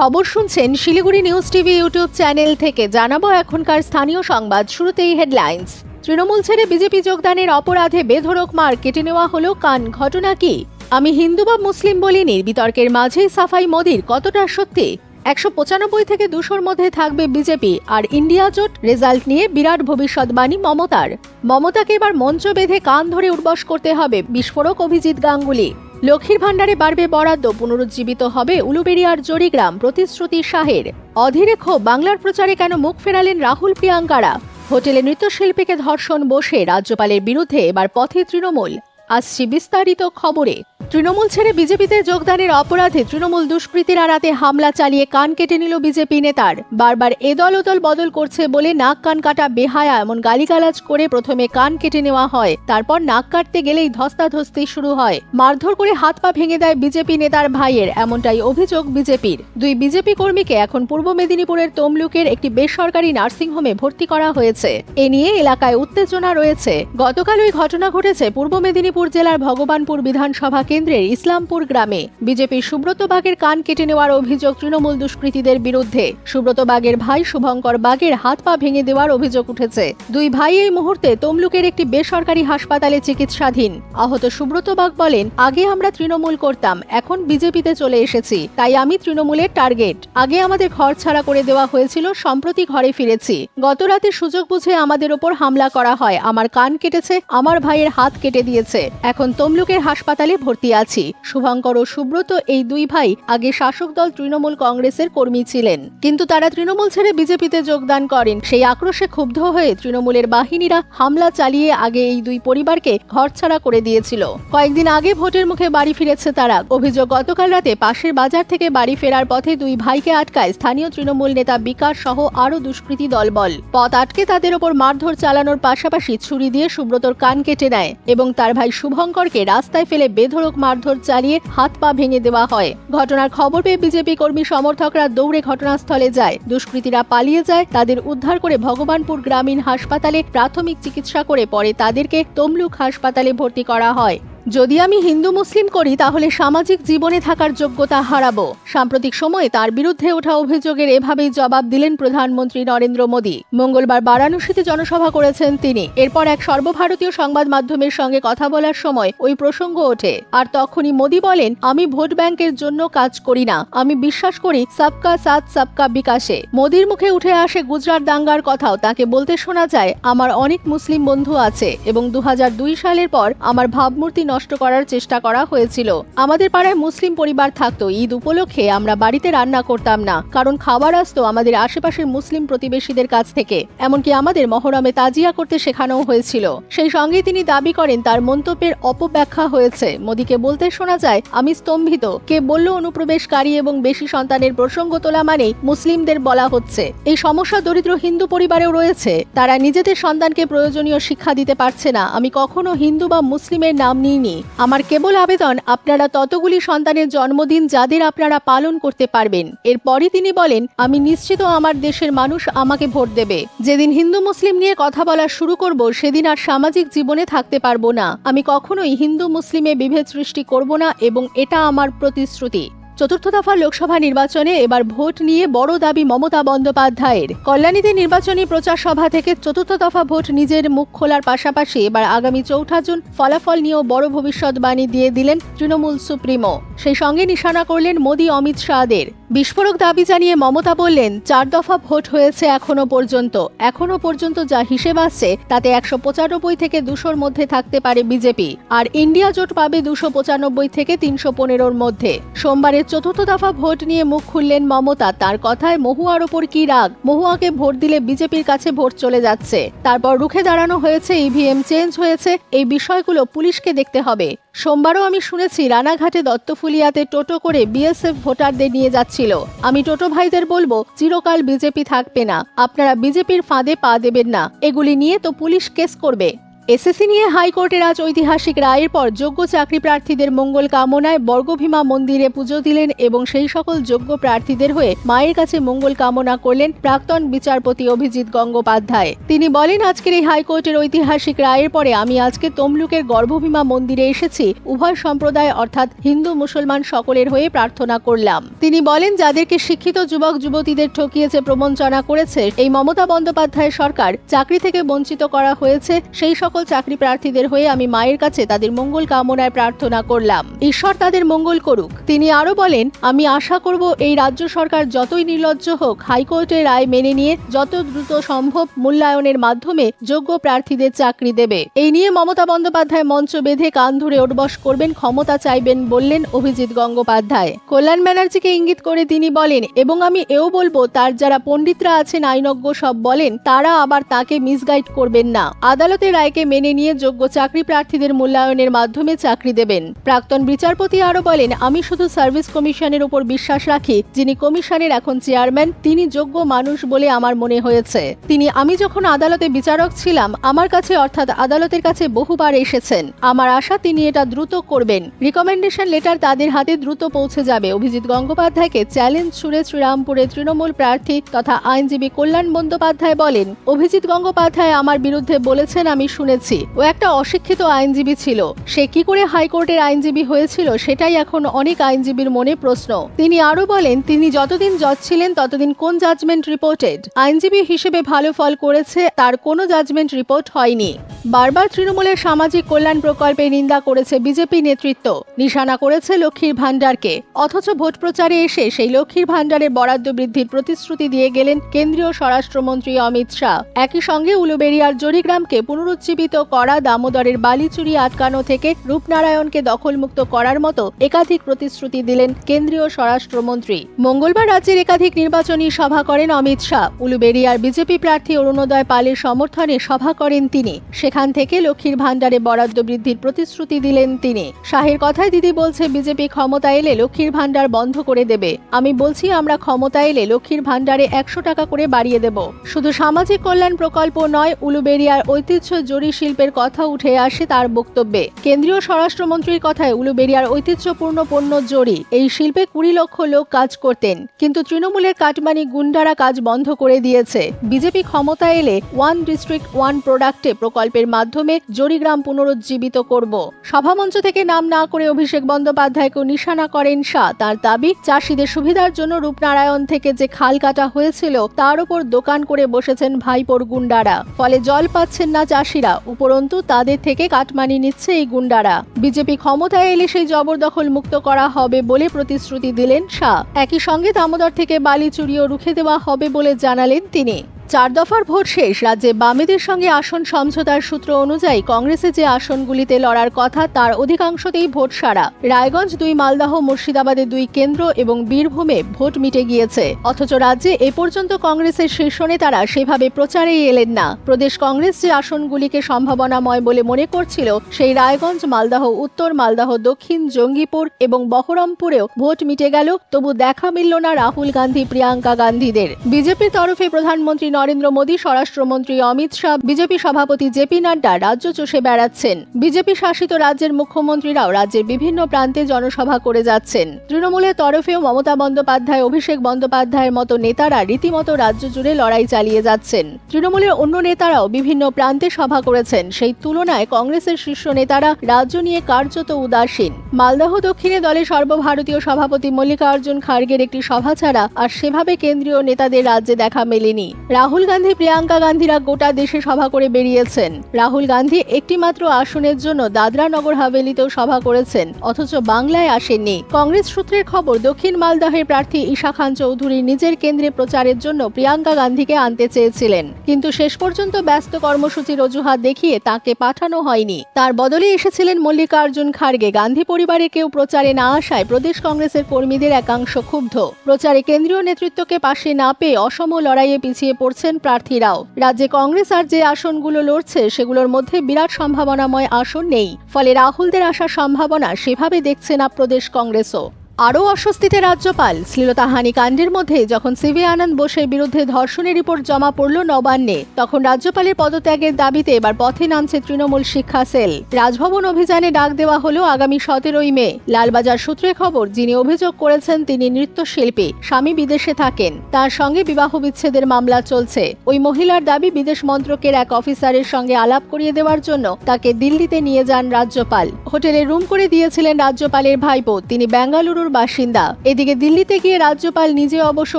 খবর শুনছেন Siliguri news TV YouTube channel থেকে। জানাব এখনকার স্থানীয় সংবাদ, শুরুতেই হেডলাইন্স। তৃণমূল ছেড়ে বিজেপি যোগদানের অপরাধে বেধড়ক মার কেটে নেওয়া হলো কান। ঘটনা কি? আমি হিন্দু বা মুসলিম বলিনি বিতর্কের মাঝেই সাফাই মোদির কতটা সত্যি? একশো পঁচানব্বই থেকে দুশোর মধ্যে থাকবে বিজেপি। আর ইন্ডিয়া জোট রেজাল্ট নিয়ে বিরাট ভবিষ্যৎবাণী মমতার। মমতাকে এবার মঞ্চ বেঁধে কান ধরে উর্বশ করতে হবে। বিস্ফোরক অভিজিৎ গাঙ্গুলি। লক্ষ্মীর ভাণ্ডারে বাড়বে বরাদ্দ, পুনরুজ্জীবিত হবে উলুবেড়িয়ার জড়িগ্রাম প্রতিশ্রুতি শাহের। অধীরে ক্ষোভ, বাংলার প্রচারে কেন মুখ ফেরালেন রাহুল প্রিয়াঙ্কারা? হোটেলে নৃত্যশিল্পীকে ধর্ষণ, বসে, রাজ্যপালের বিরুদ্ধে এবার পথে তৃণমূল। আসছি বিস্তারিত খবরে। তৃণমূল ছেড়ে বিজেপিতে যোগদানের অপরাধে তৃণমূল দুষ্কৃতীরা রাতে হামলা চালিয়ে কান কেটে নিল বিজেপি নেতার। বারবার এদল ওদল বদল করছে বলে নাক কান কাটা বেহায়া এমন গালিগালাজ করে প্রথমে কান কেটে নেওয়া হয়, তারপর নাক কাটতে গেলেই ধস্তাধস্তি শুরু হয়। মারধর করে হাত পা ভেঙে দেয় বিজেপি নেতার ভাইয়ের, এমনটাই অভিযোগ বিজেপির। দুই বিজেপি কর্মীকে এখন পূর্ব মেদিনীপুরের তমলুকের একটি বেসরকারি নার্সিংহোমে ভর্তি করা হয়েছে। এ নিয়ে এলাকায় উত্তেজনা রয়েছে। গতকাল ওই ঘটনা ঘটেছে পূর্ব মেদিনীপুর জেলার ভগবানপুর বিধানসভা কেন্দ্রের ইসলামপুর গ্রামে বিজেপির সুব্রত বাগের কান কেটে নেওয়ার অভিযোগ তৃণমূল দুষ্কৃতীদের বিরুদ্ধে। সুব্রত বাগের ভাই শুভঙ্কর বাগের হাত পা ভেঙে দেওয়ার অভিযোগ উঠেছে। দুই ভাই এই মুহূর্তে তমলুকের একটি বেসরকারি হাসপাতালে চিকিৎসাধীন। আহত সুব্রত বাগ বলেন, আগে আমরা তৃণমূল করতাম, এখন বিজেপিতে চলে এসেছি, তাই আমি তৃণমূলের টার্গেট। আগে আমাদের ঘর ছাড়া করে দেওয়া হয়েছিল, সম্প্রতি ঘরে ফিরেছি। গত রাতে সুযোগ বুঝে আমাদের ওপর হামলা করা হয়, আমার কান কেটেছে, আমার ভাইয়ের হাত কেটে দিয়েছে। এখন তমলুকের হাসপাতালে ভর্তি আছি। শুভঙ্কর ও সুব্রত এই দুই ভাই আগে শাসক দল তৃণমূল কংগ্রেসের কর্মী ছিলেন। কিন্তু তারা তৃণমূল ছেড়ে বিজেপিতে যোগদান করেন। সেই আক্রোশে ক্ষুব্ধ হয়ে তৃণমূলের বাহিনীরা হামলা চালিয়ে আগে এই দুই পরিবারকে ঘরছাড়া করে দিয়েছিল। কয়েকদিন আগে ভোটের মুখে বাড়ি ফিরেছে তারা। অভিযোগ, গতকাল রাতে পাশের বাজার থেকে বাড়ি ফেরার পথে দুই ভাইকে আটকায় স্থানীয় তৃণমূল নেতা বিকাশ সহ আরও দুষ্কৃতী দলবল। পথ আটকে তাদের ওপর মারধর চালানোর পাশাপাশি ছুরি দিয়ে সুব্রতর কান কেটে নেয় এবং তার ভাই শুভঙ্করকে রাস্তায় ফেলে বেধড়ক মারধর চালিয়ে হাত পা ভেঙে দেওয়া হয়। ঘটনার খবর পেয়ে বিজেপি কর্মী সমর্থকরা দৌড়ে ঘটনাস্থলে যায়। দুষ্কৃতীরা পালিয়ে যায়, তাদের উদ্ধার করে ভগবানপুর গ্রামীণ হাসপাতালে প্রাথমিক চিকিৎসা করে পরে তাদেরকে তমলুক হাসপাতালে ভর্তি করা হয়। যদি আমি হিন্দু মুসলিম করি, তাহলে সামাজিক জীবনে থাকার যোগ্যতা হারাবো। সাম্প্রতিক সময়ে তার বিরুদ্ধে ওঠা অভিযোগের এভাবেই জবাব দিলেন প্রধানমন্ত্রী নরেন্দ্র মোদী। মঙ্গলবার বারাণসীতে জনসভা করেছেন তিনি। এরপর এক সর্বভারতীয় সংবাদ মাধ্যমের সঙ্গে কথা বলার সময় ওই প্রসঙ্গ ওঠে। আর তখনই মোদী বলেন, আমি ভোট ব্যাংকের জন্য কাজ করি না। আমি বিশ্বাস করি, সবকা সাথ, সবকা বিকাশে। মোদীর মুখে উঠে আসে গুজরাট দাঙ্গার কথাও। তাকে বলতে শোনা যায়, আমার অনেক মুসলিম বন্ধু আছে এবং দু হাজার দুই সালের পর আমার ভাবমূর্তি নষ্ট করার চেষ্টা করা হয়েছিল। আমাদের পাড়ায় মুসলিম পরিবার থাকতো। ঈদ উপলক্ষে আমরা বাড়িতে রান্না করতাম না, কারণ খাবার আসতো আমাদের আশেপাশের মুসলিম প্রতিবেশীদের কাছ থেকে। এমনকি আমাদের মহরমে তাজিয়া করতে শেখানোও হয়েছিল। সেই সঙ্গে তিনি দাবি করেন, তার মন্তব্যের অপব্যাখ্যা হয়েছে। মোদীকে বলতে শোনা যায়, আমি স্তম্ভিত। কে বলল অনুপ্রবেশকারী এবং বেশি সন্তানের প্রসঙ্গ তোলা মানেই মুসলিমদের বলা হচ্ছে। এই সমস্যা দরিদ্র হিন্দু পরিবারেও রয়েছে। তারা নিজেদের সন্তানকে প্রয়োজনীয় শিক্ষা দিতে পারছে না। আমি কখনো হিন্দু বা মুসলিমের নাম নিইনি আমার কেবল আবেদন, আপনারা ততগুলি সন্তানের জন্মদিন যাদের আপনারা পালন করতে পারবেন। এরপরই তিনি বলেন, আমি নিশ্চিত আমার দেশের মানুষ আমাকে ভোট দেবে। যেদিন হিন্দু মুসলিম নিয়ে কথা বলা শুরু করব, সেদিন আর সামাজিক জীবনে থাকতে পারব না। আমি কখনোই হিন্দু মুসলিমে বিভেদ সৃষ্টি করব না এবং এটা আমার প্রতিশ্রুতি। চতুর্থ দফা লোকসভা নির্বাচনে এবার ভোট নিয়ে বড় দাবি মমতা বন্দ্যোপাধ্যায়ের। কল্যাণীতে নির্বাচনী প্রচার সভা থেকে চতুর্থ দফা ভোট নিজের মুখ খোলার পাশাপাশি এবার আগামী চৌঠা জুন ফলাফল নিয়েও বড় ভবিষ্যৎবাণী দিয়ে দিলেন তৃণমূল সুপ্রিমো। সেই সঙ্গে নিশানা করলেন মোদী অমিত শাহদের। বিস্ফোরক দাবি জানিয়ে মমতা বললেন, চার দফা ভোট হয়েছে এখনও পর্যন্ত। এখনও পর্যন্ত যা হিসেব আসছে, তাতে একশো পঁচানব্বই থেকে দুশোর মধ্যে থাকতে পারে বিজেপি। আর ইন্ডিয়া জোট পাবে দুশো পঁচানব্বই থেকে তিনশো পনেরোর মধ্যে। সোমবারের চতুর্থ দফা ভোট নিয়ে মুখ খুললেন মমতা। তার কথায় মহুয়ার ওপর কি রাগ? মহুয়াকে ভোট দিলে বিজেপির কাছে ভোট চলে যাচ্ছে। তারপর রুখে দাঁড়ানো হয়েছে, ইভিএম চেঞ্জ হয়েছে। এই বিষয়গুলো পুলিশকে দেখতে হবে। সোমবারও আমি শুনেছি রানাঘাটে দত্তফুলিয়াতে টোটো করে বিএসএফ ভোটারদের নিয়ে যাচ্ছিল। আমি টোটো ভাইদের বলব, চিরকাল বিজেপি থাকবে না। আপনারা বিজেপির ফাঁদে পা দেবেন না। এগুলি নিয়ে তো পুলিশ কেস করবে। এসএসসি নিয়ে হাইকোর্টের আজ ঐতিহাসিক রায়ের পর যোগ্য চাকরি প্রার্থীদের মঙ্গল কামনায় বর্গভীমা মন্দিরে পুজো দিলেন এবং সেই সকল যোগ্য প্রার্থীদের হয়ে মায়ের কাছে মঙ্গল কামনা করলেন প্রাক্তন বিচারপতি অভিজিৎ গঙ্গোপাধ্যায়। তিনি বলেন, আজকের এই হাইকোর্টের ঐতিহাসিক রায়ের পরে আমি আজকে তমলুকের গর্ভভীমা মন্দিরে এসেছি। উভয় সম্প্রদায় অর্থাৎ হিন্দু, মুসলমান সকলের হয়ে প্রার্থনা করলাম। তিনি বলেন, যাদেরকে শিক্ষিত যুবক, যুবতীদের ঠকিয়েছে, প্রবঞ্চনা করেছে, এই মমতা বন্দ্যোপাধ্যায় সরকার চাকরি থেকে বঞ্চিত করা হয়েছে, সেই সকল চাকরি প্রার্থীদের হয়ে আমি মায়ের কাছে তাদের মঙ্গল কামনায় প্রার্থনা করলাম। ঈশ্বর তাদের মঙ্গল করুক। তিনি আরও বলেন, আমি আশা করব এই রাজ্য সরকার যতই নির্লজ্জ হোক, হাইকোর্টের রায় মেনে নিয়ে যত দ্রুত সম্ভব মূল্যায়নের মাধ্যমে যোগ্য প্রার্থীদের চাকরি দেবে। এই নিয়ে মমতা বন্দ্যোপাধ্যায় মঞ্চ বেঁধে কান ধরে ওঠবস করবেন, ক্ষমতা চাইবেন বললেন অভিজিৎ গঙ্গোপাধ্যায়। কল্যাণ ব্যানার্জিকে ইঙ্গিত করে তিনি বলেন, এবং আমি এও বলব, তার যারা পণ্ডিতরা আছেন, আইনজ্ঞ সব বলেন, তারা আবার তাকে মিসগাইড করবেন না। আদালতের রায়কে মেনে নিয়ে যোগ্য চাকরি প্রার্থীদের মূল্যায়নের মাধ্যমে চাকরি দেবেন। প্রাক্তন বিচারপতি আরও বলেন, আমি শুধু সার্ভিস কমিশনের উপর বিশ্বাস রাখি, যিনি কমিশনের এখন চেয়ারম্যান, তিনি যোগ্য মানুষ বলে আমার মনে হয়েছে। তিনি, আমি যখন আদালতে বিচারক ছিলাম, আমার কাছে অর্থাৎ আদালতের কাছে বহুবার এসেছেন। আমার আশা, তিনি এটা দ্রুত করবেন। রিকমেন্ডেশন লেটার তাদের হাতে দ্রুত পৌঁছে যাবে। অভিজিৎ গঙ্গোপাধ্যায়কে চ্যালেঞ্জ ছুড়ে শ্রীরামপুরে তৃণমূল প্রার্থী তথা আইনজীবী কল্যাণ বন্দ্যোপাধ্যায় বলেন, অভিজিৎ গঙ্গোপাধ্যায় আমার বিরুদ্ধে বলেছেন, আমি শুনেছি। ও একটা অশিক্ষিত আইনজীবী ছিল। সে কি করে হাইকোর্টের আইনজীবী হয়েছিল সেটাই এখন অনেক আইনজীবীর মনে প্রশ্ন। তিনি আরও বলেন, তিনি যতদিন জজ ছিলেন ততদিন কোন জাজমেন্ট রিপোর্টেড? আইনজীবী হিসেবে ভালো ফল করেছে, তার কোনো জাজমেন্ট রিপোর্ট হয়নি। বারবার তৃণমূলের সামাজিক কল্যাণ প্রকল্পে নিন্দা করেছে বিজেপি নেতৃত্ব। নিশানা করেছে লক্ষ্মীর ভাণ্ডারকে। অথচ ভোট প্রচারে এসে সেই লক্ষ্মীর ভাণ্ডারের বরাদ্দ বৃদ্ধির প্রতিশ্রুতি দিয়ে গেলেন কেন্দ্রীয় স্বরাষ্ট্রমন্ত্রী অমিত শাহ। একই সঙ্গে উলুবেড়িয়ার জরিগ্রামকে পুনরুজ্জীবিত করা দামোদরের বালি চুরি আটকানো থেকে রূপনারায়ণকে দখলমুক্ত করার মতো একাধিক প্রতিশ্রুতি দিলেন কেন্দ্রীয় স্বরাষ্ট্রমন্ত্রী। মঙ্গলবার রাজ্যের একাধিক নির্বাচনী সভা করেন অমিত শাহ। উলুবেড়িয়ার বিজেপি প্রার্থী অরুণোদয় পালের সমর্থনে সভা করেন তিনি। সেখান থেকে লক্ষ্মীর ভাণ্ডারে বরাদ্দ বৃদ্ধির প্রতিশ্রুতি দিলেন তিনি। শাহের কথায় দিদি বলছে, বিজেপি ক্ষমতা এলে লক্ষ্মীর ভাণ্ডার বন্ধ করে দেবে। আমি বলছি, আমরা ক্ষমতা এলে লক্ষ্মীর ভাণ্ডারে একশো টাকা করে বাড়িয়ে দেব। শুধু সামাজিক কল্যাণ প্রকল্প নয় উলুবেড়িয়ার ঐতিহ্য জরি শিল্পের কথা উঠে আসে তার বক্তব্যে। কেন্দ্রীয় স্বরাষ্ট্রমন্ত্রীর কথায় উলুবেড়িয়ার ঐতিহ্যপূর্ণ পণ্য জরি। এই শিল্পে কুড়ি লক্ষ লোক কাজ করতেন, কিন্তু তৃণমূলের কাটমানি গুন্ডারা কাজ বন্ধ করে দিয়েছে। বিজেপি ক্ষমতা এলে ওয়ান ডিস্ট্রিক্ট, ওয়ান প্রোডাক্টে প্রকল্পের মাধ্যমে জরিগ্রাম পুনরুজ্জীবিত করব। সভামঞ্চ থেকে নাম না করে অভিষেক বন্দ্যোপাধ্যায়কে নিশানা করেন শাহ। তার দাবি, চাষিদের সুবিধার জন্য রূপনারায়ণ থেকে যে খাল কাটা হয়েছিল, তার উপর দোকান করে বসেছেন ভাইপোর গুন্ডারা ফলে জল পাচ্ছেন না চাষিরা উপরন্তু তাদের থেকে কাটমানি নিচ্ছে এই গুন্ডারা। বিজেপি ক্ষমতায় এলে সেই জবরদখল মুক্ত করা হবে বলে প্রতিশ্রুতি দিলেন শাহ। একই সঙ্গে দামোদর থেকে বালি চুরিও রুখে দেওয়া হবে বলে জানালেন তিনি। চার দফার ভোট শেষ। রাজ্যে বামেদের সঙ্গে আসন সমঝোতার সূত্র অনুযায়ী কংগ্রেসে যে আসনগুলিতে লড়ার কথা, তার অধিকাংশতেই ভোট সারা রায়গঞ্জ দুই, মালদাহ, মুর্শিদাবাদে দুই কেন্দ্র এবং বীরভূমে ভোট মিটে গিয়েছে। অথচ রাজ্যে এ পর্যন্ত কংগ্রেসের শীর্ষ নেতারা সেভাবে প্রচারেই এলেন না। প্রদেশ কংগ্রেস যে আসনগুলিকে সম্ভাবনাময় বলে মনে করছিল, সেই রায়গঞ্জ, মালদাহ উত্তর, মালদাহ দক্ষিণ, জঙ্গিপুর এবং বহরমপুরেও ভোট মিটে গেল। তবু দেখা মিলল না রাহুল গান্ধী, প্রিয়াঙ্কা গান্ধীদের। বিজেপির তরফে প্রধানমন্ত্রী নরেন্দ্র মোদী, স্বরাষ্ট্রমন্ত্রী অমিত শাহ, বিজেপি সভাপতি জেপি নাড্ডা রাজ্য চষে বেড়াচ্ছেন। বিজেপি শাসিত রাজ্যের মুখ্যমন্ত্রীরাও রাজ্যের বিভিন্ন প্রান্তে জনসভা করে যাচ্ছেন। তৃণমূলের তরফেও মমতা বন্দ্যোপাধ্যায়, অভিষেক বন্দ্যোপাধ্যায়ের মতো নেতারা রীতিমতো রাজ্য জুড়ে লড়াই চালিয়ে যাচ্ছেন। তৃণমূলের অন্য নেতারাও বিভিন্ন প্রান্তে সভা করেছেন। সেই তুলনায় কংগ্রেসের শীর্ষ নেতারা রাজ্য নিয়ে কার্যত উদাসীন। মালদহ দক্ষিণে দলের সর্বভারতীয় সভাপতি মল্লিকার্জুন খার্গের একটি সভা ছাড়া আর সেভাবে কেন্দ্রীয় নেতাদের রাজ্যে দেখা মেলেনি। রাহুল গান্ধী, প্রিয়াঙ্কা গান্ধীরা গোটা দেশে সভা করে বেরিয়েছেন। রাহুল গান্ধী একটিমাত্র আসনের জন্য দাদরা নগর হাভেলিতেও সভা করেছেন, অথচ বাংলায় আসেননি। কংগ্রেস সূত্রের খবর, দক্ষিণ মালদহের প্রার্থী ঈশা খান চৌধুরী নিজের কেন্দ্রে প্রচারের জন্য প্রিয়াঙ্কা গান্ধীকে আনতে চেয়েছিলেন। কিন্তু শেষ পর্যন্ত ব্যস্ত কর্মসূচির অজুহাত দেখিয়ে তাকে পাঠানো হয়নি। তার বদলে এসেছিলেন মল্লিকার্জুন খার্গে। গান্ধী পরিবারে কেউ প্রচারে না আসায় প্রদেশ কংগ্রেসের কর্মীদের একাংশ ক্ষুব্ধ। প্রচারে কেন্দ্রীয় নেতৃত্বকে পাশে না পেয়ে অসম লড়াইয়ে পিছিয়ে পড়ছেন প্রার্থীরাও। রাজ্যে কংগ্রেস আর যে আসনগুলো লড়ছে, সেগুলোর মধ্যে বিরাট সম্ভাবনাময় আসন নেই। ফলে রাহুলদের আসার সম্ভাবনা সেভাবে দেখছে না প্রদেশ কংগ্রেসও। আরও অস্বস্তিতে রাজ্যপাল শ্লীলতাহানি কাণ্ডের মধ্যে যখন সিভি আনন্দ বোসের বিরুদ্ধে ধর্ষণের রিপোর্ট জমা পড়ল নবান্নে, তখন রাজ্যপালের পদত্যাগের দাবিতে এবার পথে নামছে তৃণমূল শিক্ষা সেল। রাজভবন অভিযানে ডাক দেওয়া হলো আগামী সতেরোই মে। লালবাজার সূত্রে খবর, যিনি অভিযোগ করেছেন তিনি নৃত্যশিল্পী, স্বামী বিদেশে থাকেন। তার সঙ্গে বিবাহ বিচ্ছেদের মামলা চলছে। ওই মহিলার দাবি বিদেশ মন্ত্রকের এক অফিসারের সঙ্গে আলাপ করিয়ে দেওয়ার জন্য তাকে দিল্লিতে নিয়ে যান রাজ্যপাল। হোটেলে রুম করে দিয়েছিলেন রাজ্যপালের ভাইপো। তিনি বেঙ্গালুরুর বাসিন্দা। এদিকে দিল্লিতে গিয়ে রাজ্যপাল নিজে অবশ্য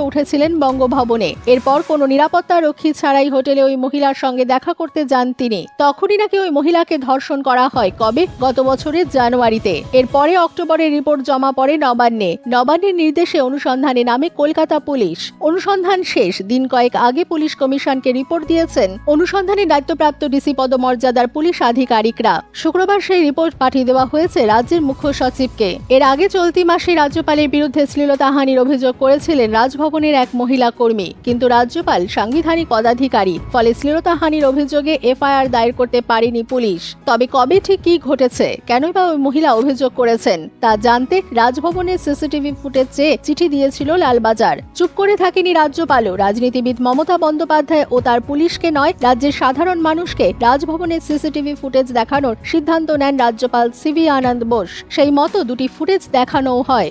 উঠেছিলেন বঙ্গভবনে। এরপর কোনো নিরাপত্তা রক্ষী ছাড়াই হোটেলে ওই মহিলার সঙ্গে দেখা করতে যান তিনি। তখনই নাকি ওই মহিলাকে ধর্ষণ করা হয় কবে? গত বছরের জানুয়ারিতে। এরপরে অক্টোবরে রিপোর্ট জমা পড়ে নবান্নে। নবান্নের নির্দেশে অনুসন্ধানে নামে কলকাতা পুলিশ। অনুসন্ধান শেষ। দিন কয়েক আগে পুলিশ কমিশনকে রিপোর্ট দিয়েছেন। অনুসন্ধানে দায়িত্বপ্রাপ্ত ডিসি পদমর্যাদার পুলিশ আধিকারিকরা। শুক্রবার সেই রিপোর্ট পাঠিয়ে দেওয়া হয়েছে রাজ্যের মুখ্য সচিবকে। এর আগে চলতি মাসে রাজ্যপালের বিরুদ্ধে শ্লীলতাহানির অভিযোগ করেছিলেন রাজভবনের এক মহিলা কর্মী। কিন্তু রাজ্যপাল সাংবিধানিক পদাধিকারী, ফলে শ্লীলতাহানির অভিযোগে এফআইআর দায়ের করতে পারেনি পুলিশ। তবে কবে ঠিক কি ঘটেছে? কেনই বা ওই মহিলা অভিযোগ করেছেন? তা জানতে রাজভবনের সিসিটিভি ফুটেজ চেয়ে চিঠি দিয়েছিল লালবাজার। চুপ করে থাকেনি রাজ্যপালও। রাজনীতিবিদ মমতা বন্দ্যোপাধ্যায় ও তার পুলিশকে নয়, রাজ্যের সাধারণ মানুষকে রাজভবনের সিসিটিভি ফুটেজ দেখানোর সিদ্ধান্ত নেন রাজ্যপাল সিভি আনন্দ বোস। সেই মতো দুটি ফুটেজ দেখানোও হয়।